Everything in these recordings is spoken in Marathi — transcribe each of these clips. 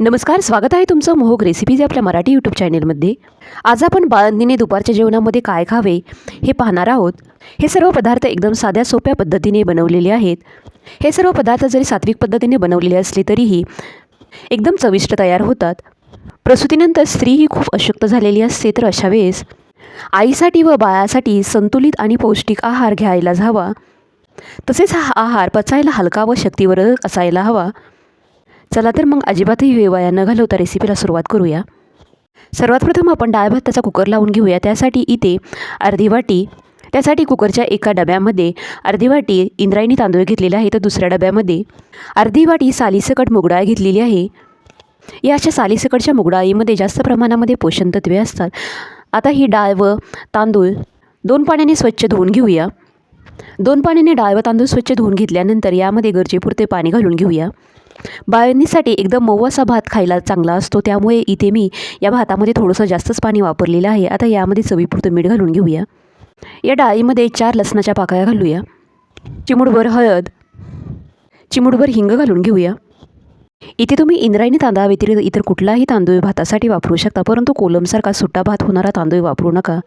नमस्कार स्वागत आहे तुमचं मोहक रेसिपीज आपल्या मराठी यूट्यूब चॅनेलमध्ये आज आपण बाळंदीने दुपारच्या जेवणामध्ये काय खावे हे पाहणार आहोत. हे सर्व पदार्थ एकदम साध्या सोप्या पद्धतीने बनवलेले आहेत. हे सर्व पदार्थ जरी सात्विक पद्धतीने बनवलेले असले तरीही एकदम चविष्ट तयार होतात. प्रसूतीनंतर स्त्री ही खूप अशक्त झालेली असते तर अशा वेळेस आईसाठी व बाळासाठी संतुलित आणि पौष्टिक आहार घ्यायलाच हवा. तसेच हा आहार पचायला हलका व शक्तीवर असायला हवा. चला तर मग अजिबातही वेवाया न घालवता रेसिपीला सुरुवात करूया. सर्वात प्रथम आपण डाळ भात त्याचा कुकर लावून घेऊया. त्यासाठी इथे अर्धी वाटी त्यासाठी कुकरच्या एका डब्यामध्ये अर्धी वाटी इंद्रायणी तांदूळ घेतलेला आहे. तर दुसऱ्या डब्यामध्ये अर्धी वाटी सालीसकट मुगडाळ घेतलेली आहे. या अशा सालीसकटच्या मुगडाळीमध्ये जास्त प्रमाणामध्ये पोषण तत्वे असतात. आता ही डाळ व तांदूळ दोन पाण्याने स्वच्छ धुवून घेऊया. दोन पाण्याने डाळ व तांदूळ स्वच्छ धुवून घेतल्यानंतर यामध्ये गरजेपुरते पाणी घालून घेऊया. बाळणीसाठी एकदम मऊ असा भात खायला चांगला असतो. त्यामुळे इथे मी या भातामध्ये थोडंसं जास्तच पाणी वापरलेलं आहे. आता यामध्ये चवीपुरतं मीठ घालून घेऊया. या डाळीमध्ये चार लसणाच्या पाकळ्या घालूया. चिमुडभर हळद चिमुडभर हिंग घालून घेऊया. इथे तुम्ही इंद्रायणी तांदळाव्यतिरिक्त इतर कुठलाही तांदूळ भातासाठी वापरू शकता परंतु कोलमसारखा सुट्टा भात होणारा तांदूळ वापरू नका.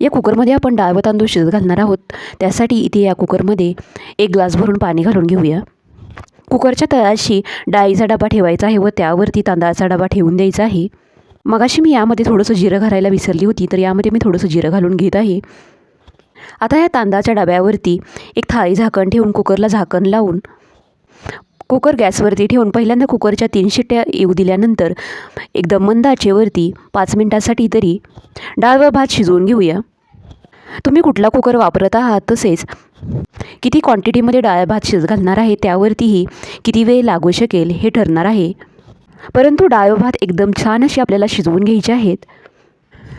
या कुकरमध्ये आपण डाळ व तांदूळ शिजत घालणार आहोत. त्यासाठी इथे या कुकरमध्ये एक ग्लास भरून पाणी घालून घेऊया. कुकरच्या तळाशी डाळीचा डबा ठेवायचा आहे व त्यावरती तांदळाचा डबा ठेवून द्यायचा आहे. मगाशी मी यामध्ये थोडंसं जिरं घालायला विसरली होती तर यामध्ये मी थोडंसं जिरं घालून घेत आहे. आता या तांदळाच्या डब्यावरती एक थाळी झाकण ठेवून कुकरला झाकण लावून कुकर गॅसवरती ठेवून पहिल्यांदा कुकरच्या तीन शिट्ट्या येऊ दिल्यानंतर एकदम मंद आचेवरती पाच मिनटासाठी तरी डाळ व भात शिजवून घेऊया. तुम्ही कुठला कुकर वापरत आहात तसेच किती क्वांटिटीमध्ये डाळ भात शिज घालणार आहे त्यावरतीही किती वेळ लागू शकेल हे ठरणार आहे. परंतु डाळ भात एकदम छान अशी आपल्याला शिजवून घ्यायचे आहेत.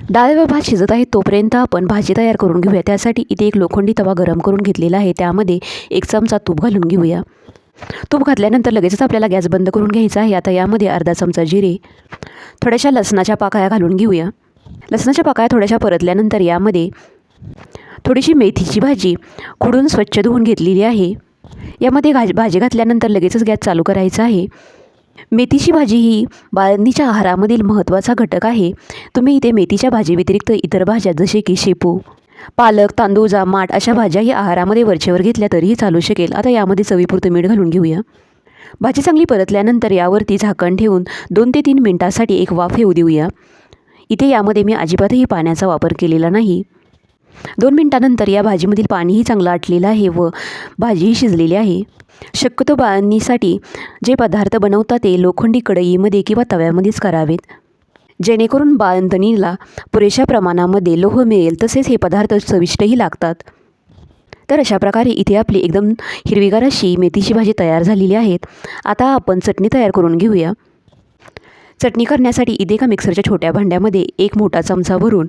डाळ व भात शिजत आहे तोपर्यंत आपण भाजी तयार करून घेऊया. त्यासाठी इथे एक लोखंडी तवा गरम करून घेतलेला आहे. त्यामध्ये एक चमचा तूप घालून घेऊया. तूप घातल्यानंतर लगेचच आपल्याला गॅस बंद करून घ्यायचा आहे. आता यामध्ये अर्धा चमचा जिरे थोड्याशा लसणाच्या पाकळ्या घालून घेऊया. लसणाच्या पाकळ्या थोड्याशा परतल्यानंतर यामध्ये थोडीशी मेथीची भाजी खुडून स्वच्छ धुवून घेतलेली आहे. यामध्ये घा भाजी घातल्यानंतर लगेचच गॅस चालू करायचा आहे. मेथीची भाजी ही बाळंदीच्या आहारामधील महत्त्वाचा घटक आहे. तुम्ही इथे मेथीच्या भाजीव्यतिरिक्त इतर भाज्या जसे की शेपू पालक तांदूळ माठ अशा भाज्या या आहारामध्ये वरचेवर घेतल्या तरीही चालू शकेल. आता यामध्ये चवीपुरतं मीठ घालून घेऊया. भाजी चांगली परतल्यानंतर यावरती झाकण ठेवून दोन ते तीन मिनटासाठी एक वाफ येऊ देऊया. इथे यामध्ये मी अजिबातही पाण्याचा वापर केलेला नाही. दोन मिनटानंतर या भाजीमधील पाणीही चांगलं आटलेलं आहे व भाजीही शिजलेली आहे. शक्यतो बाळणीसाठी जे पदार्थ बनवतात ते लोखंडी कढईमध्ये किंवा तव्यामध्येच करावेत. जेणेकरून बांधणीला पुरेशा प्रमाणामध्ये लोह मिळेल तसेच हे पदार्थ चविष्टही लागतात. तर अशा प्रकारे इथे आपली एकदम हिरवीगार अशी मेथीची भाजी तयार झालेली आहेत. आता आपण चटणी तयार करून घेऊया. चटणी करण्यासाठी इथे एका मिक्सरच्या छोट्या भांड्यामध्ये एक मोठा चमचा भरून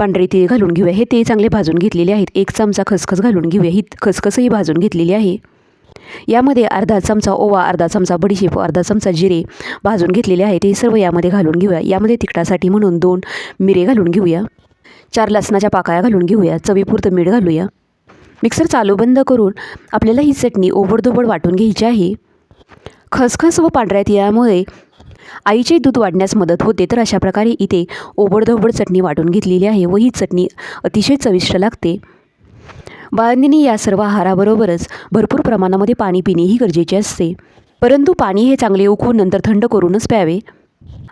पांढरे तीळ घालून घेऊया. हे तीळ चांगले भाजून घेतलेले आहेत. एक चमचा खसखस घालून घेऊया. ही खसखसही भाजून घेतलेली आहे. यामध्ये अर्धा चमचा ओवा अर्धा चमचा बडीशेप अर्धा चमचा जिरे भाजून घेतलेले आहे ते सर्व यामध्ये घालून घेऊया. यामध्ये तिखटासाठी म्हणून दोन मिरे घालून घेऊया. चार लसणाच्या पाकळ्या घालून घेऊया. चवीपुरतं मीठ घालूया. मिक्सर चालू बंद करून आपल्याला ही चटणी ओबडधोबड वाटून घ्यायची आहे. खसखस व पांढऱ्या तिळामुळे आईचे दूध वाढण्यास मदत होते तर अशा प्रकारे इथे ओबडधोबड चटणी वाटून घेतलेली आहे व ही चटणी अतिशय चविष्ट लागते. बाळंदीने या सर्व आहाराबरोबरच भरपूर प्रमाणामध्ये पाणी पिणेही गरजेचे असते. परंतु पाणी हे चांगले उकळून नंतर थंड करूनच प्यावे.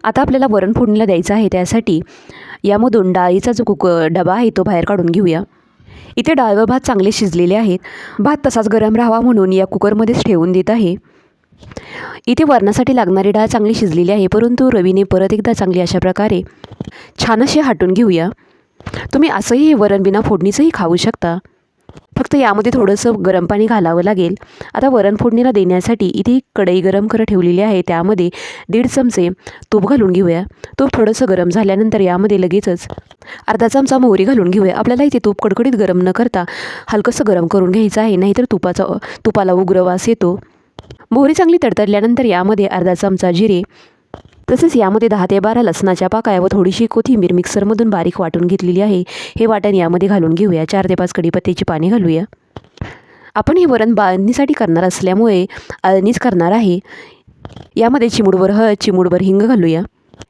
आता आपल्याला वरण फोडणीला द्यायचं आहे त्यासाठी यामधून डाळीचा जो कुक डबा आहे तो बाहेर काढून घेऊया. इथे डाळ व भात चांगले शिजलेले आहेत. भात तसाच गरम राहावा म्हणून या कुकरमध्येच ठेवून देत आहे. इथे वरणासाठी लागणारी डाळ चांगली शिजलेली आहे परंतु रवीने परत एकदा चांगली अशा प्रकारे छान असे हाटून घेऊया. तुम्ही असंही हे वरण बिना फोडणीचंही खाऊ शकता. फक्त यामध्ये थोडंसं गरम पाणी घालावं लागेल. आता वरण फोडणीला देण्यासाठी इथे कढई गरम करत ठेवलेली आहे त्यामध्ये दीड चमचे तूप घालून घेऊया. तूप थोडंसं गरम झाल्यानंतर यामध्ये लगेचच अर्धा चमचा मोहरी घालून घेऊया. आपल्याला इथे तूप कडकडीत गरम न करता हलकंसं गरम करून घ्यायचं आहे नाहीतर तुपाचा तुपाला उग्र वास येतो. मोहरी चांगली तडतडल्यानंतर यामध्ये अर्धा चमचा जिरे तसेच यामध्ये दहा ते बारा लसणाच्या पाकाया व थोडीशी कोथिंबीर मिक्सरमधून बारीक वाटून घेतलेली आहे. हे वाटण यामध्ये घालून घेऊया. चार ते पाच कडीपत्त्याची पाने घालूया. आपण हे वरण बाळणीसाठी करणार असल्यामुळे अळणीच करणार आहे. यामध्ये चिमुडभर हळद चिमुडभर हिंग घालूया.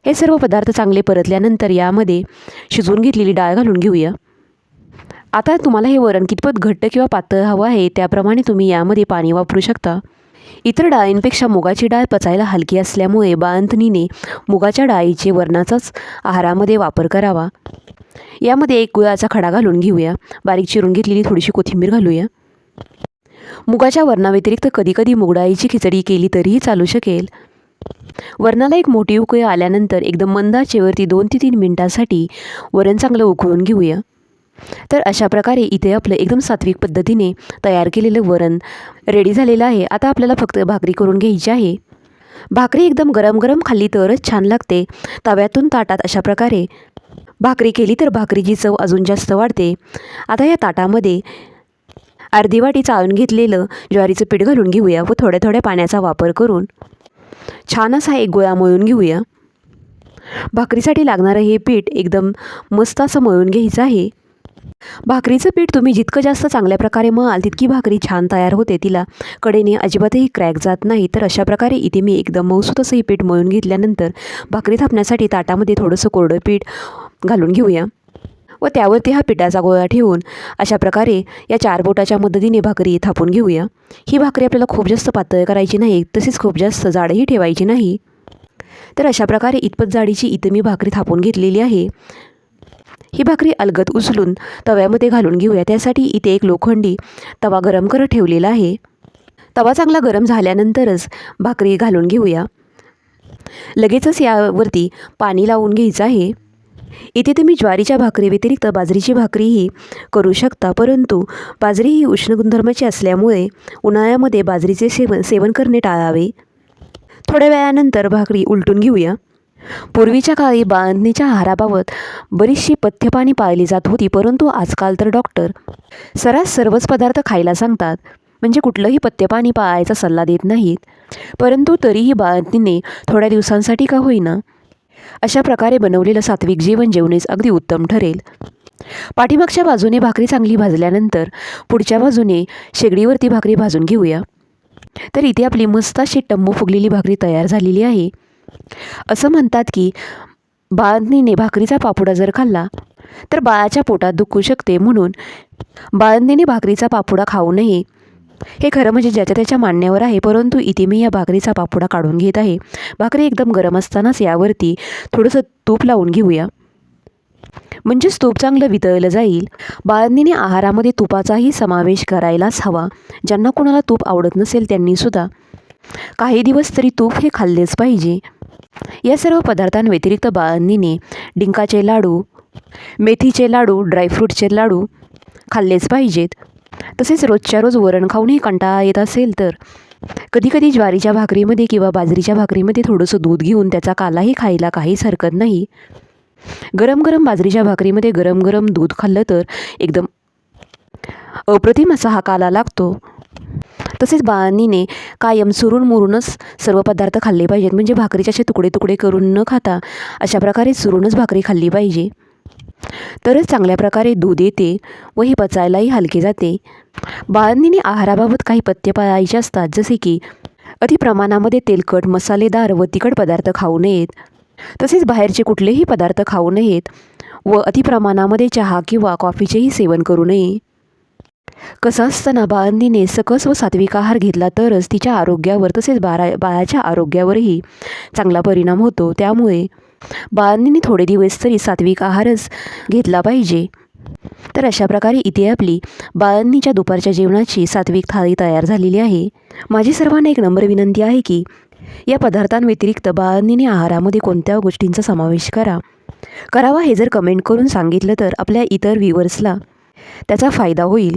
हे सर्व पदार्थ चांगले परतल्यानंतर यामध्ये शिजवून घेतलेली डाळ घालून घेऊया. आता तुम्हाला हे वरण कितपत घट्ट किंवा पातळ हवं आहे त्याप्रमाणे तुम्ही यामध्ये पाणी वापरू शकता. इतर डाळींपेक्षा मुगाची डाळ पचायला हलकी असल्यामुळे बाळंतणीने मुगाच्या डाळीचे वरणाचाच आहारामध्ये वापर करावा. यामध्ये एक गुळाचा खडा घालून घेऊया. बारीक चिरून घेतलेली थोडीशी कोथिंबीर घालूया. मुगाच्या वरणाव्यतिरिक्त कधीकधी मुगडाळीची खिचडी केली तरीही चालू शकेल. वरणाला एक मोठी उकळी आल्यानंतर एकदम मंदाचेवरती दोन ते तीन मिनिटांसाठी वरण चांगलं उकळून घेऊया. तर अशा प्रकारे इथे आपलं एकदम सात्विक पद्धतीने तयार केलेलं वरण रेडी झालेलं आहे. आता आपल्याला फक्त भाकरी करून घ्यायची आहे. भाकरी एकदम गरम गरम खाल्ली तरच छान लागते. तव्यातून ताटात अशा प्रकारे भाकरी केली तर भाकरीची चव अजून जास्त वाढते. आता या ताटामध्ये अर्धी वाटी चाळून घेतलेलं ज्वारीचं पीठ घालून घेऊया व थोड्या थोड्या पाण्याचा वापर करून छान असा एक गोळा मळून घेऊया. भाकरीसाठी लागणारं हे पीठ एकदम मस्त असं मळून घ्यायचं आहे. भाकरीचं पीठ तुम्ही जितकं जास्त चांगल्या प्रकारे मळाल तितकी भाकरी छान तयार होते तिला. कडेने अजिबातही क्रॅक जात नाही तर अशा प्रकारे इथे मी एकदम मऊसूत असं हे पीठ मळून घेतल्यानंतर भाकरी थापण्यासाठी ताटामध्ये थोडंसं कोरडं पीठ घालून घेऊया. व त्यावरती हा पिठाचा गोळा ठेवून अशा प्रकारे या चार बोटाच्या मदतीने भाकरी थापून घेऊया. ही भाकरी आपल्याला खूप जास्त पातळ करायची नाही तसेच खूप जास्त जाडही ठेवायची नाही. तर अशा प्रकारे इतपत जाडीची इथं मी भाकरी थापून घेतलेली आहे. ही भाकरी अलगद उचलून तव्यामध्ये घालून घेऊया. त्यासाठी इथे एक लोखंडी तवा गरम करत ठेवलेला आहे. तवा चांगला गरम झाल्यानंतरच भाकरी घालून घेऊया. लगेचच यावरती पाणी लावून घ्यायचं आहे. इथे तुम्ही ज्वारीच्या भाकरी व्यतिरिक्त बाजरीची भाकरीही करू शकता परंतु बाजरी ही उष्ण गुणधर्माची असल्यामुळे उन्हाळ्यामध्ये बाजरीचे सेवन सेवन करणे टाळावे. थोड्या वेळानंतर भाकरी उलटून घेऊया. पूर्वीच्या काळी बांधणीच्या आहाराबाबत बरीचशी पथ्यपाणी पाळली जात होती परंतु आजकाल तर डॉक्टर सरास सर्वच पदार्थ खायला सांगतात म्हणजे कुठलंही पथ्यपाणी पाळायचा सल्ला देत नाहीत. परंतु तरीही बाळंतीने थोड्या दिवसांसाठी का होईना अशा प्रकारे बनवलेलं सात्विक जेवण जेवणेच अगदी उत्तम ठरेल. पाठीमागच्या बाजूने भाकरी चांगली भाजल्यानंतर पुढच्या बाजूने शेगडीवरती भाकरी भाजून घेऊया. तर इथे आपली मस्त अशी टम्मू फुगलेली भाकरी तयार झालेली आहे. असं म्हणतात की बाळंतीने भाकरीचा पापुडा जर खाल्ला तर बाळाच्या पोटात दुखू शकते. म्हणून बाळंतीने भाकरीचा पापुडा खाऊ नये. हे खरं म्हणजे ज्याच्या त्याच्या मांडण्यावर आहे परंतु इथे मी या भाकरीचा पापुडा काढून घेत आहे. भाकरी एकदम गरम असतानाच यावरती थोडंसं तूप लावून घेऊया. म्हणजेच तूप चांगलं वितळलं जाईल. बाळंदीने आहारामध्ये तुपाचाही समावेश करायलाच हवा. ज्यांना कोणाला तूप आवडत नसेल त्यांनीसुद्धा. काही दिवस तरी तूप हे खाल्लेच पाहिजे. या सर्व पदार्थांव्यतिरिक्त बाळांनी डिंकाचे लाडू मेथीचे लाडू ड्रायफ्रूटचे लाडू खाल्लेच पाहिजेत. तसेच रोजच्या रोज वरण खाऊनही कंटाळा येत असेल तर कधीकधी ज्वारीच्या भाकरीमध्ये किंवा बाजरीच्या भाकरीमध्ये थोडंसं दूध घेऊन त्याचा कालाही खायला काहीच हरकत नाही. गरम गरम बाजरीच्या भाकरीमध्ये गरम गरम दूध खाल्लं तर एकदम अप्रतिम असा हा काला लागतो. तसेच बाळांनीने कायम सुरून मुरूनच सर्व पदार्थ खाल्ले पाहिजेत. म्हणजे भाकरीचे असे तुकडे तुकडे करून न खाता अशा प्रकारे सुरूनच भाकरी खाल्ली पाहिजे. तरच चांगल्या प्रकारे दूध येते व हे पचायलाही हलके जाते. बाळांनी आहाराबाबत काही पथ्य पाळायचे असतात जसे की अतिप्रमाणामध्ये तेलकट मसालेदार व तिखट पदार्थ खाऊ नयेत. तसेच बाहेरचे कुठलेही पदार्थ खाऊ नयेत व अतिप्रमाणामध्ये चहा किंवा कॉफीचेही सेवन करू नये. कसं असताना बाळंतीने सकस व सात्विक आहार घेतला तरच तिच्या आरोग्यावर तसेच बाळा बाळाच्या आरोग्यावरही चांगला परिणाम होतो. त्यामुळे बाळांनी थोडे दिवस तरी सात्विक आहारच घेतला पाहिजे. तर अशा प्रकारे इथे आपली बाळांनीच्या दुपारच्या जेवणाची सात्विक थाळी तयार झालेली आहे. माझी सर्वांना एक नम्र विनंती आहे की या पदार्थांव्यतिरिक्त बाळांनीने आहारामध्ये कोणत्या गोष्टींचा समावेश करा? करावा हे जर कमेंट करून सांगितलं तर आपल्या इतर व्ह्युअर्सला त्याचा फायदा होईल.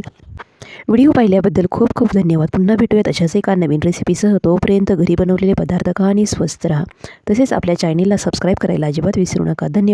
व्हिडिओ पाहिल्याबद्दल खूप खूप धन्यवाद. पुन्हा भेटूयात अशाच एका नवीन रेसिपीसह तोपर्यंत घरी बनवलेले पदार्थ खा आणि स्वस्त राहा. तसेच आपल्या चॅनेलला सबस्क्राईब करायला अजिबात विसरू नका. धन्यवाद.